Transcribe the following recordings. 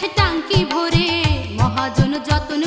গেছে টাঙ্কি ভরে মহাজন যতন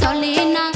চলে না